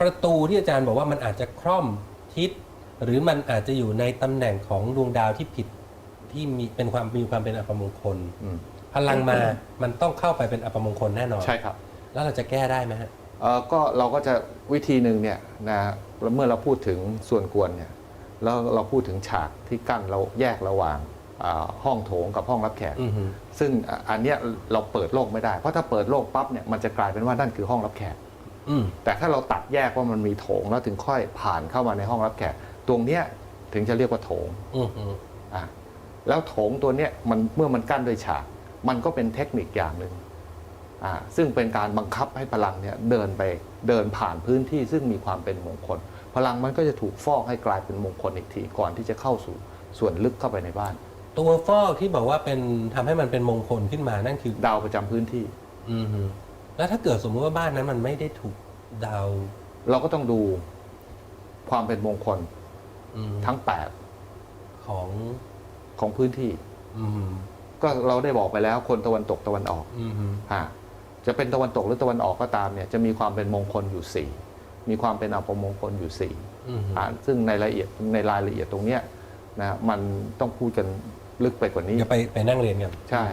ประตูที่อาจารย์บอกว่ามันอาจจะคร่อมทิศ หรือมันอาจจะอยู่ในตำแหน่งของดวงดาวที่ผิดที่มีเป็นความมีความเป็นอัปมงคลอืมพลังมามันต้องเข้าไปเป็นอัปมงคลแน่นอนใช่ครับ แล้วเราจะแก้ได้ไหมฮะ เอ่อก็เราก็จะวิธีหนึ่งเนี่ยนะเมื่อเราพูดถึงส่วนกวนเนี่ยแล้วเราพูดถึงฉากที่กั้นเราแยกระหว่างอ่าห้องโถงกับห้องรับแขก อือฮึซึ่งอะอันเนี้ยเราเปิดโลกไม่ได้ เพราะถ้าเปิดโลกปั๊บเนี่ยมันจะกลายเป็นว่านั่นคือห้องรับแขกอืม แต่ถ้าเราตัดแยกว่ามันมีโถงแล้วถึงค่อยผ่านเข้ามาในห้องรับแขกตรงเนี้ยถึงจะเรียกว่าโถงอือฮึอะแล้วโถงตัวเนี้ยมันเมื่อมันกั้นด้วยฉาก มันก็เป็นเทคนิคอย่างหนึ่งอ่าซึ่งเป็นการบังคับให้พลังเนี่ยเดินไปเดินผ่านพื้นที่ซึ่งมีความเป็นมงคล พลังมันก็จะถูกฟอกให้กลายเป็นมงคลอีกทีก่อนที่จะเข้าสู่ส่วนลึกเข้าไปในบ้าน ตัวฟอกที่บอกว่าเป็นทำให้มันเป็นมงคลขึ้นมานั่นคือดาวประจำพื้นที่ อือฮึ แล้วถ้าเกิดสมมติว่าบ้านนั้นมันไม่ได้ถูกดาวเราก็ต้องดูความเป็นมงคลอืมทั้ง ของ8 ของพื้นที่ อืมก็เราได้บอกไปแล้วคนตะวันตกตะวันออกอืมฮึฮะจะเป็นตะวันตกหรือตะวันออกก็ตามเนี่ยจะมีความเป็นมงคลอยู่สี่มีความเป็นอัปมงคลอยู่สี่อืมฮึอ่าซึ่งในรายละเอียดในรายละเอียดตรงเนี้ยนะมันต้องพูดกันลึกไปกว่านี้ เดี๋ยวไปไปนั่งเรียนกัน ใช่